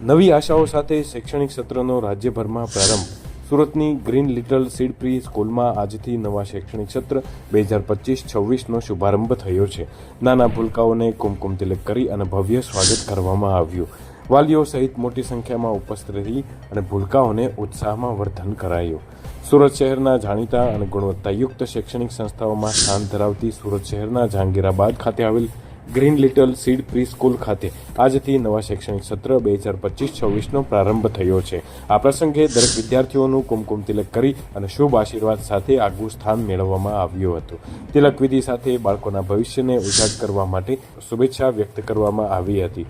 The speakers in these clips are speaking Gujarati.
નવી આશાઓ સાથે શૈક્ષણિક સત્રનો રાજ્યભરમાં પ્રારંભ. સુરતની ગ્રીન લિટલ સીડ પ્રી સ્કૂલમાં આજથી નવા શૈક્ષણિક સત્ર બે હજાર પચીસ છવ્વીસનો શુભારંભ થયો છે. નાના ભૂલકાઓને કુમકુમ તિલક કરી અને ભવ્ય સ્વાગત કરવામાં આવ્યું. વાલીઓ સહિત મોટી સંખ્યામાં ઉપસ્થિત રહી અને ભૂલકાઓને ઉત્સાહમાં વર્ધન કરાયું. સુરત શહેરના જાણીતા અને ગુણવત્તાયુક્ત શૈક્ષણિક સંસ્થાઓમાં સ્થાન ધરાવતી સુરત શહેરના જહાંગીરાબાદ ખાતે આવેલ green little seed pre school ખાતે. આજથી નવા શૈક્ષણિક સત્ર બે હજાર પચીસ છવ્વીસનો પ્રારંભ થયો છે. આ પ્રસંગે દરેક વિદ્યાર્થીઓનું કુમકુમ તિલક કરી અને શુભ આશીર્વાદ સાથે આગવું સ્થાન મેળવવામાં આવ્યું હતું. તિલક વિધિ સાથે બાળકોના ભવિષ્યને ઉજાગ કરવા માટે શુભેચ્છા વ્યક્ત કરવામાં આવી હતી.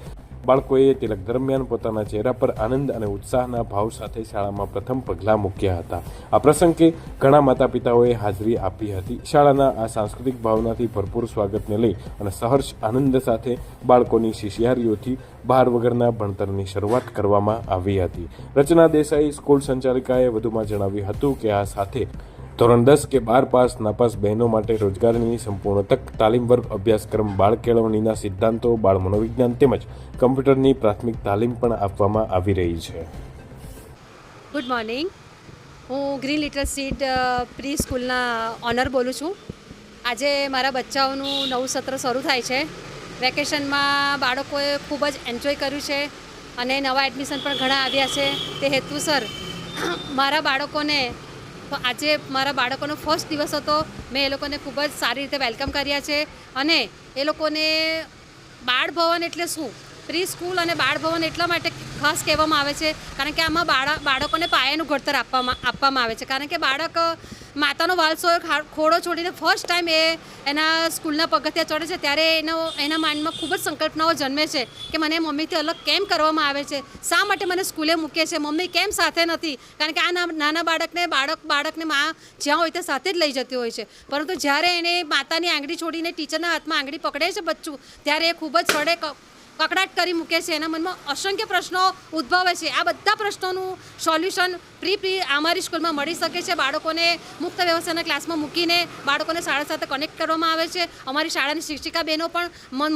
બાળકોએ તિલક દરમિયાન પોતાના ચહેરા પર આનંદ અને ઉત્સાહના ભાવ સાથે શાળામાં પ્રથમ પગલાં મૂક્યા હતા. આ પ્રસંગે ઘણા માતા પિતાઓએ હાજરી આપી હતી. શાળાના આ સાંસ્કૃતિક ભાવનાથી ભરપૂર સ્વાગતને લઈ અને સહર્ષ આનંદ સાથે બાળકોની શિશિયારીઓથી બહાર વગરના ભણતરની શરૂઆત કરવામાં આવી હતી. રચના દેસાઈ સ્કૂલ સંચાલિકાએ વધુમાં જણાવ્યું હતું કે આ સાથે ધોરણ દસ કે બાર પાસ નાપાસ બહેનો માટે રોજગારની સંપૂર્ણ તક, તાલીમ વર્ગ, અભ્યાસક્રમ, બાળ કેળવણીના સિદ્ધાંતો, બાળ મનોવિજ્ઞાન તેમજ કમ્પ્યુટરની પ્રાથમિક તાલીમ પણ આપવામાં આવી રહી છે. ગુડ મોર્નિંગ હું ગ્રીન લિટલ સીટ પ્રી સ્કૂલના ઓનર બોલું છું. આજે મારા બચ્ચાઓનું નવું સત્ર શરૂ થાય છે. વેકેશનમાં બાળકોએ ખૂબ જ એન્જોય કર્યું છે અને નવા એડમિશન પણ ઘણા આવ્યા છે. તે હેતુસર મારા બાળકોને આજે મારા બાળકોનો ફર્સ્ટ દિવસ હતો. મેં એ લોકોને ખૂબ જ સારી રીતે વેલકમ કર્યા છે. અને એ લોકોને બાળ ભવન એટલે શું? પ્રી સ્કૂલ અને બાળ ભવન એટલા માટે ખાસ કહેવામાં આવે છે, કારણ કે આમાં બાળા, બાળકોને પાયાનું ઘડતર આપવામાં આપવામાં આવે છે. કારણ કે બાળક માતાનો વાલસો ખોડો છોડીને ફર્સ્ટ ટાઈમ એ એના સ્કૂલના પગથિયા ચડે છે, ત્યારે એનો, એના માઇન્ડમાં ખૂબ જ સંકલ્પનાઓ જન્મે છે કે મને મમ્મીથી અલગ કેમ કરવામાં આવે છે, શા માટે મને સ્કૂલે મૂકે છે, મમ્મી કેમ સાથે નથી? કારણ કે આ નાના બાળકને, બાળક, બાળકને મા જ્યાં હોય તે સાથે જ લઈ જતી હોય છે. પરંતુ જ્યારે એને માતાની આંગળી છોડીને ટીચરના હાથમાં આંગળી પકડે છે, બચ્ચું, ત્યારે એ ખૂબ જ ક- કકડાટ કરી મૂકે છે. એના મનમાં અસંખ્ય પ્રશ્નો ઉદ્ભવે છે. આ બધા પ્રશ્નોનું સોલ્યુશન પ્રી પ્રી અમારી સ્કૂલમાં મળી શકે છે. બાળકોને મુક્ત વ્યવસ્થાના ક્લાસમાં મૂકીને બાળકોને શાળા સાથે કનેક્ટ કરવામાં આવે છે. અમારી શાળાની શિક્ષિકા બહેનો પણ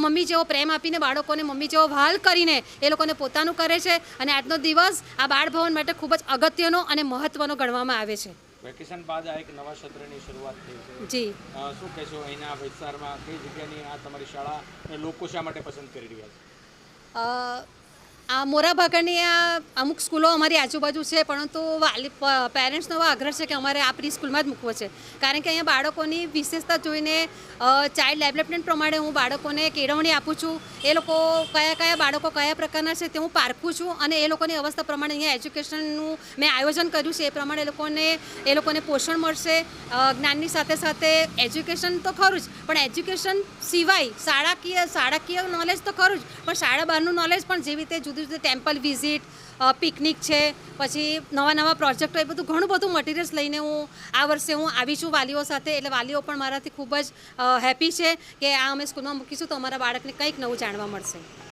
મમ્મી જેવો પ્રેમ આપીને બાળકોને મમ્મી જેવો વહાલ કરીને એ લોકોને પોતાનું કરે છે અને આજનો દિવસ આ બાળ ભવન માટે ખૂબ જ અગત્યનો અને મહત્ત્વનો ગણવામાં આવે છે. વેકેશન બાદ આ એક નવા સત્રની શરૂઆત થઈ છે. જી. શું કહેશો અહીંના વિસ્તારમાં? કઈ જગ્યાની આ તમારી શાળા લોકો શા માટે પસંદ કરી રહ્યા છે? 呃 આ મોરાભાગળની આ અમુક સ્કૂલો અમારી આજુબાજુ છે, પરંતુ વાલી પેરેન્ટ્સનો એવો આગ્રહ છે કે અમારે આ પ્રી સ્કૂલમાં જ મૂકવો છે. કારણ કે અહીંયા બાળકોની વિશેષતા જોઈને ચાઇલ્ડ ડેવલપમેન્ટ પ્રમાણે હું બાળકોને કેળવણી આપું છું. એ લોકો કયા કયા બાળકો કયા પ્રકારના છે તે હું પારખું છું અને એ લોકોની અવસ્થા પ્રમાણે અહીંયા એજ્યુકેશનનું મેં આયોજન કર્યું છે. એ પ્રમાણે એ લોકોને એ લોકોને પોષણ મળશે. જ્ઞાનની સાથે સાથે એજ્યુકેશન તો ખરું જ, પણ એજ્યુકેશન સિવાય શાળાકીય શાળાકીય નોલેજ તો ખરું જ, પણ શાળા બહારનું નોલેજ પણ જેવી રીતે જુદી જુદી ટેમ્પલ વિઝિટ પિકનિક છે, પછી નવા નવા પ્રોજેક્ટો એ બધું ઘણું બધું મટીરિયલ્સ લઈને હું આ વર્ષે હું આવી છું વાલીઓ સાથે. એટલે વાલીઓ પણ મારાથી ખૂબ જ હેપી છે કે આ અમે સ્કૂલમાં મૂકીશું તો અમારા બાળકને કંઈક નવું જાણવા મળશે.